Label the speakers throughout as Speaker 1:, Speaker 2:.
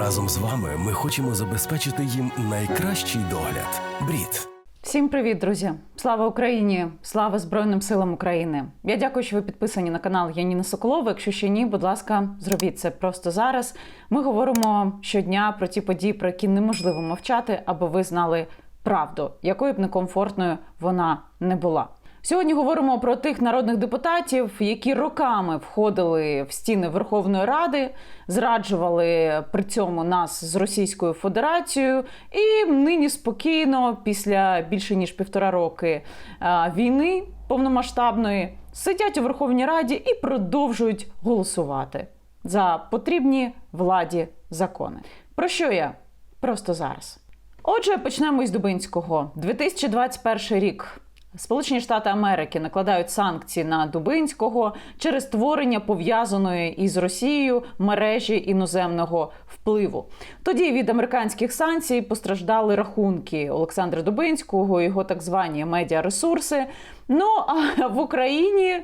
Speaker 1: Разом з вами ми хочемо забезпечити їм найкращий догляд. Брід.
Speaker 2: Всім привіт, друзі! Слава Україні! Слава Збройним силам України! Я дякую, що ви підписані на канал Яніна Соколова. Якщо ще ні, будь ласка, зробіть це просто зараз. Ми говоримо щодня про ті події, про які неможливо мовчати, аби ви знали правду, якою б некомфортною вона не була. Сьогодні говоримо про тих народних депутатів, які роками входили в стіни Верховної Ради, зраджували при цьому нас з Російською Федерацією, і нині спокійно, після більше ніж півтора роки е, війни повномасштабної, сидять у Верховній Раді і продовжують голосувати за потрібні владі закони. Про що я просто зараз? Отже, почнемо із Дубинського. 2021 рік. Сполучені Штати Америки накладають санкції на Дубинського через створення пов'язаної із Росією мережі іноземного впливу. Тоді від американських санкцій постраждали рахунки Олександра Дубинського, його так звані медіаресурси. Ну а в Україні.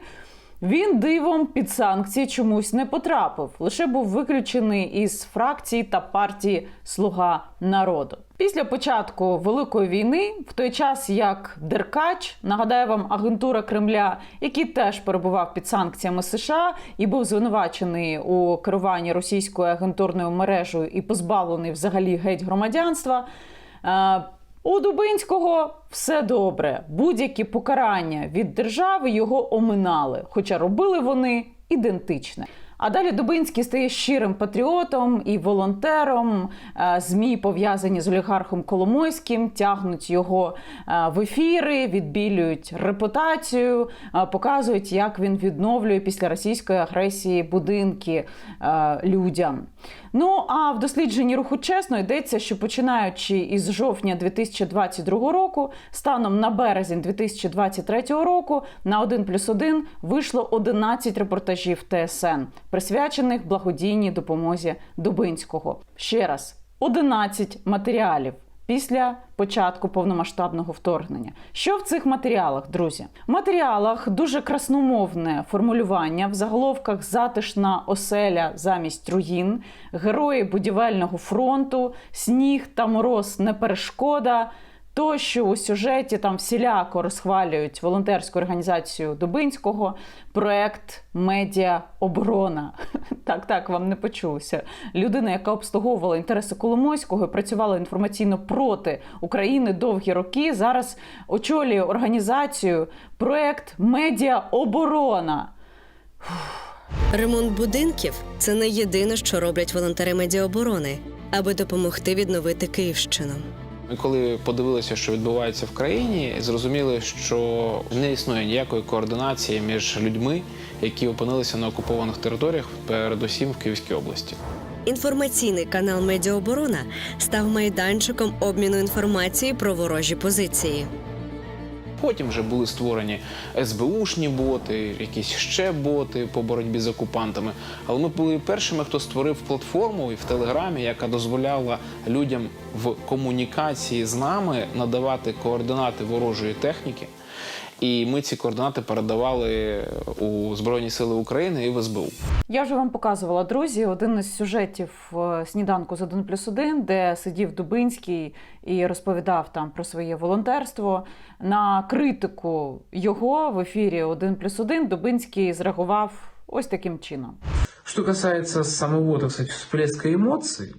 Speaker 2: Він дивом під санкції чомусь не потрапив, лише був виключений із фракції та партії Слуга народу. Після початку великої війни, в той час як Деркач, нагадаю вам, агентура Кремля, який теж перебував під санкціями США і був звинувачений у керуванні російською агентурною мережею і позбавлений взагалі геть громадянства. У Дубинського все добре. Будь-які покарання від держави його оминали, хоча робили вони ідентичне. А далі Дубинський стає щирим патріотом і волонтером. Е, Змі пов'язані з олігархом Коломойським, тягнуть його е, в ефіри, відбілюють репутацію, е, показують, як він відновлює після російської агресії будинки людям. Ну а в дослідженні руху чесно йдеться, що починаючи із жовтня 2022 року, станом на березень 2023 року на 1 плюс 1 вийшло 11 репортажів ТСН, присвячених благодійній допомозі Дубинського. Ще раз 11 матеріалів. Після початку повномасштабного вторгнення, що в цих матеріалах, друзі? В матеріалах дуже красномовне формулювання в заголовках затишна оселя замість руїн, герої будівельного фронту, сніг та мороз не перешкода. То, що у сюжеті там всіляко розхвалюють волонтерську організацію Дубинського, проект Медіа Оборона. Так, так, вам не почулося. Людина, яка обслуговувала інтереси Коломойського і працювала інформаційно проти України довгі роки, зараз очолює організацію проект Медіа Оборона.
Speaker 3: Ремонт будинків це не єдине, що роблять волонтери медіаоборони, аби допомогти відновити Київщину.
Speaker 4: Ми коли подивилися, що відбувається в країні, зрозуміли, що не існує ніякої координації між людьми, які опинилися на окупованих територіях, передусім в Київській області.
Speaker 3: Інформаційний канал Медіоборона став майданчиком обміну інформації про ворожі позиції.
Speaker 4: Потім вже були створені СБУшні боти, якісь ще боти по боротьбі з окупантами. Але ми були першими, хто створив платформу і в Телеграмі, яка дозволяла людям в комунікації з нами надавати координати ворожої техніки. І ми ці координати передавали у Збройні Сили України і в СБУ.
Speaker 2: Я вже вам показувала, друзі, один із сюжетів е, сніданку з 1 плюс 1, де сидів Дубинський і розповідав там про своє волонтерство. На критику його в ефірі 1 плюс 1 Дубинський зреагував ось таким чином.
Speaker 5: Что касается самого, так сказать, всплеска эмоций,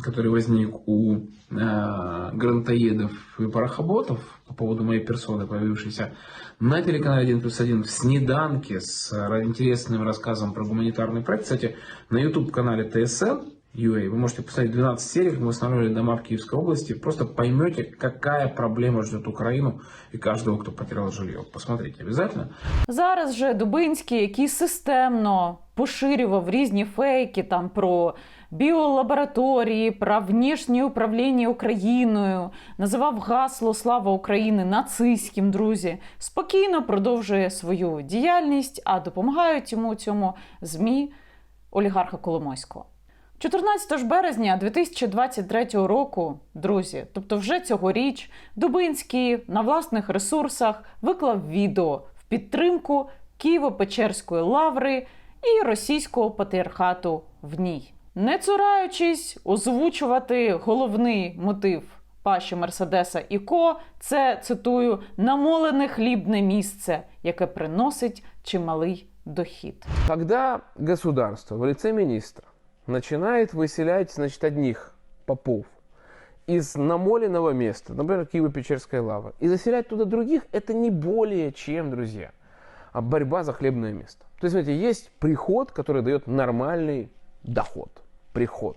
Speaker 5: который возник у э, грантоедов и парохоботов по поводу моей персоны, появившейся на телеканале 1 плюс 1 в Снеданке с э, интересным рассказом про гуманитарный проект. Кстати, на YouTube-канале ТСН UA вы можете посмотреть 12 серий, мы восстанавливали дома в Киевской области. Просто поймете, какая проблема ждет Украину и каждого, кто потерял жилье. Посмотрите обязательно.
Speaker 2: Зараз же Дубинський, який системно поширював різні фейки там про біолабораторії, про внішнє управління Україною, називав гасло Слава Україні нацистським, друзі, спокійно продовжує свою діяльність, а допомагають йому цьому ЗМІ олігарха Коломойського. 14 ж березня 2023 року, друзі, тобто вже цьогоріч, Дубинський на власних ресурсах виклав відео в підтримку Києво-Печерської лаври і російського патріархату в ній. не цураючись озвучувати головний мотив Паші Мерседеса і Ко, це цитую намолене хлібне місце, яке приносить чималий дохід.
Speaker 6: Когда государство в лице министра начинает выселять, значит, одних попов из намоленного места, например, Киево-Печерская лава, и заселять туда других, это не более чем, друзья, а борьба за хлебное место. То есть, смотрите, есть приход, который дает нормальный доход. Приход.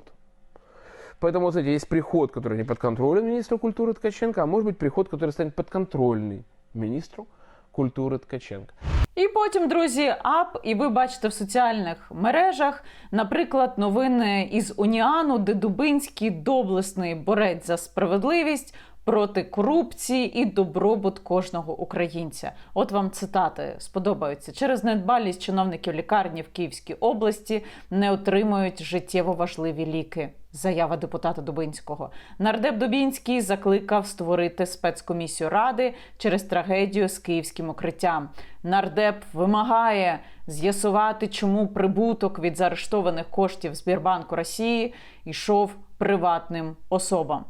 Speaker 6: Поэтому, вот, смотрите, есть приход, который не подконтролен министру культуры Ткаченко, а может быть приход, который станет подконтрольный министру культуры Ткаченко.
Speaker 2: І потім, друзі, ап, і ви бачите в соціальних мережах, наприклад, новини із Уніану, де Дубинський доблесний борець за справедливість. Проти корупції і добробут кожного українця. От вам цитати сподобаються. Через недбалість чиновників лікарні в Київській області не отримують життєво важливі ліки. Заява депутата Дубинського. Нардеп Дубінський закликав створити спецкомісію ради через трагедію з київським укриттям. Нардеп вимагає з'ясувати, чому прибуток від заарештованих коштів Збірбанку Росії йшов приватним особам.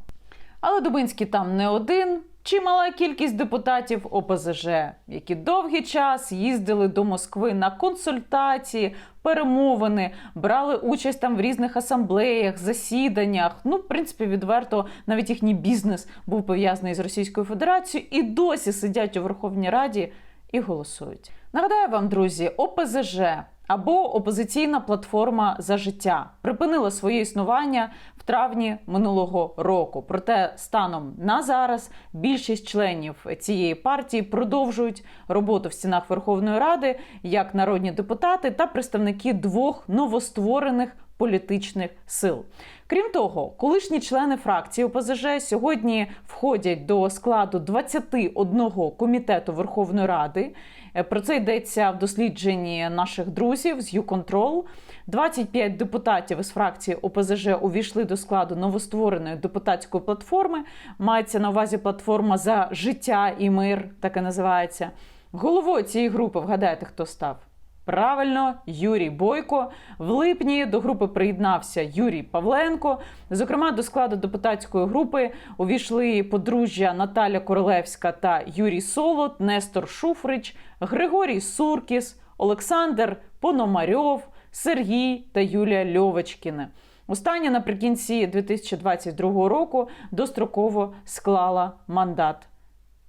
Speaker 2: Але Дубинський там не один. Чимала кількість депутатів ОПЗЖ, які довгий час їздили до Москви на консультації, перемовини, брали участь там в різних асамблеях, засіданнях. Ну, в принципі, відверто навіть їхній бізнес був пов'язаний з Російською Федерацією і досі сидять у Верховній Раді і голосують. Нагадаю вам, друзі, ОПЗЖ або опозиційна платформа за життя припинила своє існування травні минулого року. Проте станом на зараз більшість членів цієї партії продовжують роботу в стінах Верховної Ради як народні депутати та представники двох новостворених політичних сил. Крім того, колишні члени фракції ОПЗЖ сьогодні входять до складу 21 комітету Верховної Ради. Е, Про це йдеться в дослідженні наших друзів з YouControl. 25 депутатів із фракції ОПЗЖ увійшли до складу новоствореної депутатської платформи. Мається на увазі платформа за життя і мир, так і називається. Головою цієї групи вгадайте, хто став? Правильно, Юрій Бойко. В липні до групи приєднався Юрій Павленко. Зокрема, до складу депутатської групи увійшли подружжя Наталя Королевська та Юрій Солод, Нестор Шуфрич, Григорій Суркіс, Олександр Пономарьов, Сергій та Юлія Льовочкіни. Остання наприкінці 2022 року достроково склала мандат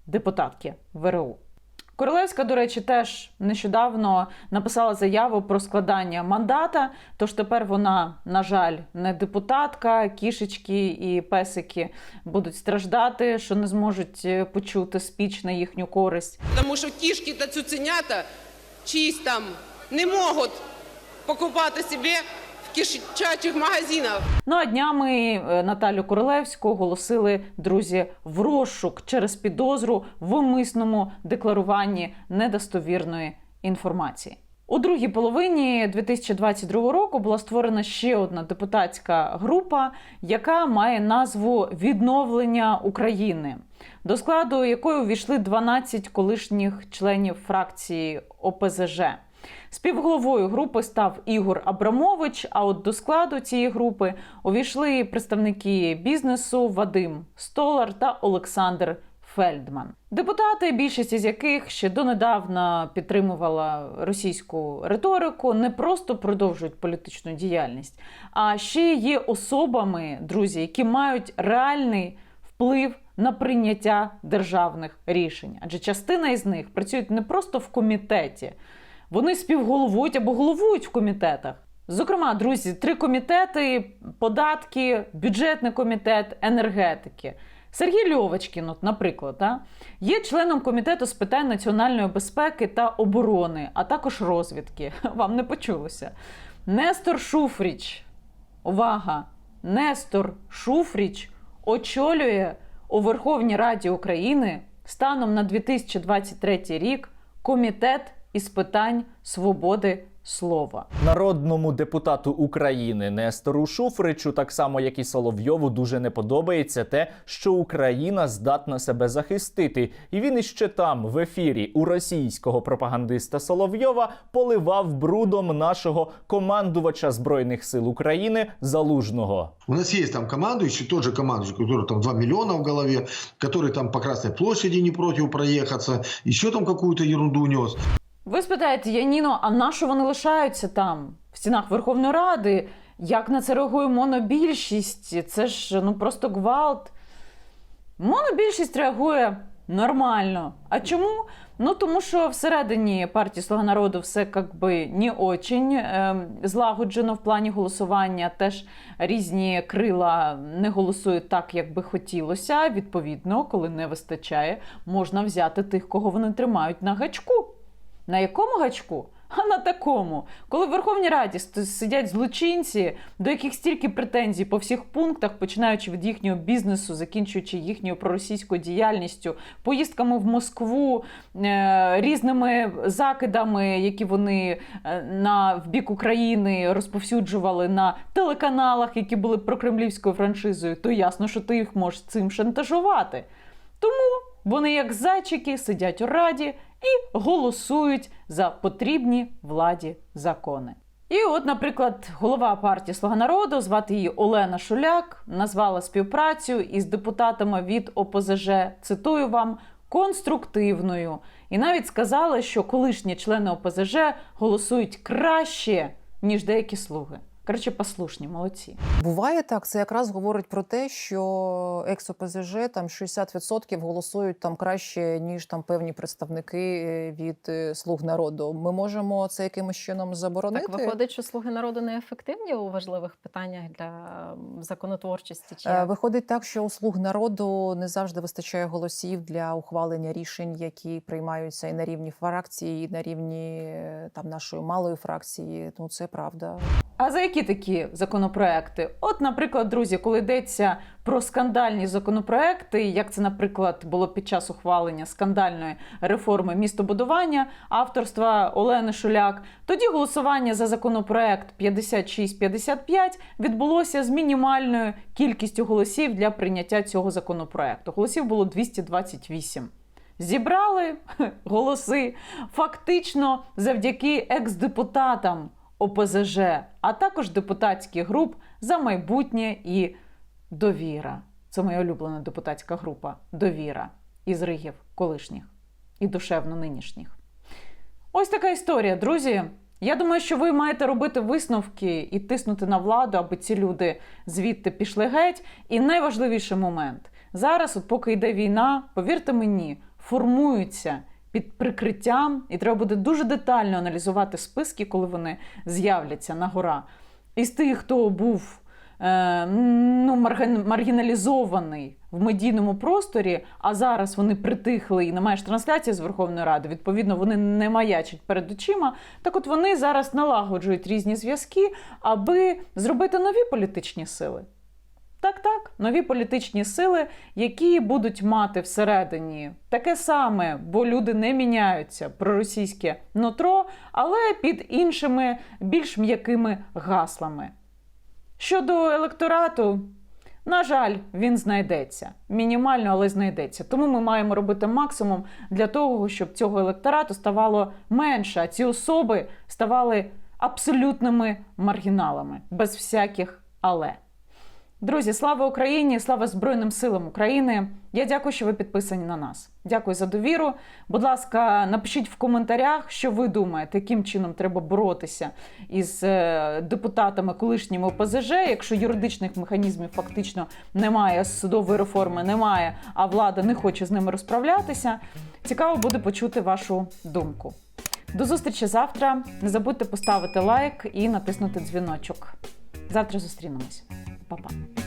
Speaker 2: депутатки ВРУ. Королевська, до речі, теж нещодавно написала заяву про складання мандата. Тож тепер вона, на жаль, не депутатка. Кішечки і песики будуть страждати, що не зможуть е, почути спіч на їхню користь.
Speaker 7: Тому що кішки та цуценята чиїсь там не можуть покупати собі в кишачих магазинах.
Speaker 2: Ну а днями е, Наталю Королевську оголосили друзі в розшук через підозру в умисному декларуванні недостовірної інформації. У другій половині 2022 року була створена ще одна депутатська група, яка має назву Відновлення України, до складу якої увійшли 12 колишніх членів фракції ОПЗЖ. Співголовою групи став Ігор Абрамович. А от до складу цієї групи увійшли представники бізнесу Вадим Столар та Олександр Фельдман. Депутати, більшість із яких ще донедавна підтримувала російську риторику, не просто продовжують політичну діяльність, а ще є особами, друзі, які мають реальний вплив на прийняття державних рішень. Адже частина із них працюють не просто в комітеті, вони співголовують або головують в комітетах. Зокрема, друзі, три комітети: податки, бюджетний комітет, енергетики. Сергій Льовочкін, от, наприклад, да, є членом комітету з питань національної безпеки та оборони, а також розвідки. Вам не почулося. Нестор Шуфріч. Увага! Нестор Шуфріч очолює у Верховній Раді України станом на 2023 рік комітет із питань свободи слова.
Speaker 8: Народному депутату України Нестору Шуфричу, так само як і Соловйову, дуже не подобається те, що Україна здатна себе захистити, і він іще там, в ефірі, у російського пропагандиста Соловйова, поливав брудом нашого командувача збройних сил України Залужного.
Speaker 9: У нас есть там командующий, тот же командующий, у там 2 миллиона в голове, который там по Красной площади не против проехаться, еще там какую-то ерунду нес.
Speaker 2: Ви спитаєте, Яніно, а на що вони лишаються там, в стінах Верховної Ради? Як на це реагує монобільшість? Це ж ну просто гвалт. Монобільшість реагує нормально. А чому? Ну тому що всередині партії Слуга народу все як би не очень е, злагоджено в плані голосування. Теж різні крила не голосують так, як би хотілося. Відповідно, коли не вистачає, можна взяти тих, кого вони тримають на гачку. На якому гачку? А на такому, коли в Верховній Раді сидять злочинці, до яких стільки претензій по всіх пунктах, починаючи від їхнього бізнесу, закінчуючи їхньою проросійською діяльністю, поїздками в Москву, е, різними закидами, які вони е, на в бік України розповсюджували на телеканалах, які були прокремлівською франшизою, то ясно, що ти їх можеш цим шантажувати. Тому вони, як зайчики, сидять у раді і голосують за потрібні владі закони. І от, наприклад, голова партії Слуга народу, звати її Олена Шуляк, назвала співпрацю із депутатами від ОПЗЖ, цитую вам, конструктивною. І навіть сказала, що колишні члени ОПЗЖ голосують краще, ніж деякі слуги. Коротше, послушні, молодці.
Speaker 10: Буває так, це якраз говорить про те, що екс-ОПЗЖ там 60% голосують там краще, ніж там певні представники е, від е, слуг народу. Ми можемо це якимось чином заборонити.
Speaker 11: Так виходить, що слуги народу не ефективні у важливих питаннях для законотворчості. Чи
Speaker 10: Е. Виходить так, що у слуг народу не завжди вистачає голосів для ухвалення рішень, які приймаються і на рівні фракції, і на рівні там нашої малої фракції. Ну це правда.
Speaker 2: А за які такі законопроекти? От, наприклад, друзі, коли йдеться про скандальні законопроекти, як це, наприклад, було під час ухвалення скандальної реформи містобудування авторства Олени Шуляк, тоді голосування за законопроект 5655 відбулося з мінімальною кількістю голосів для прийняття цього законопроекту. Голосів було 228. Зібрали голоси фактично завдяки екс-депутатам ОПЗЖ, а також депутатських груп за майбутнє і довіра. Це моя улюблена депутатська група Довіра із Ригів колишніх і душевно нинішніх. Ось така історія, друзі. Я думаю, що ви маєте робити висновки і тиснути на владу, аби ці люди звідти пішли геть. І найважливіший момент зараз, от поки йде війна, повірте мені, формуються під прикриттям, і треба буде дуже детально аналізувати списки, коли вони з'являться на гора. Із тих, хто був е, ну, маргіналізований в медійному просторі, а зараз вони притихли і немає ж трансляції з Верховної Ради, відповідно, вони не маячать перед очима. Так от вони зараз налагоджують різні зв'язки, аби зробити нові політичні сили. Так, так, нові політичні сили, які будуть мати всередині таке саме, бо люди не міняються проросійське нутро, але під іншими більш м'якими гаслами. Щодо електорату, на жаль, він знайдеться. Мінімально, але знайдеться. Тому ми маємо робити максимум для того, щоб цього електорату ставало менше, а ці особи ставали абсолютними маргіналами, без всяких але. Друзі, слава Україні! Слава Збройним силам України! Я дякую, що ви підписані на нас. Дякую за довіру. Будь ласка, напишіть в коментарях, що ви думаєте, яким чином треба боротися із е, депутатами колишніми ОПЗЖ, якщо юридичних механізмів фактично немає, судової реформи немає, а влада не хоче з ними розправлятися. Цікаво буде почути вашу думку. До зустрічі завтра. Не забудьте поставити лайк і натиснути дзвіночок. Завтра зустрінемось. Па-па.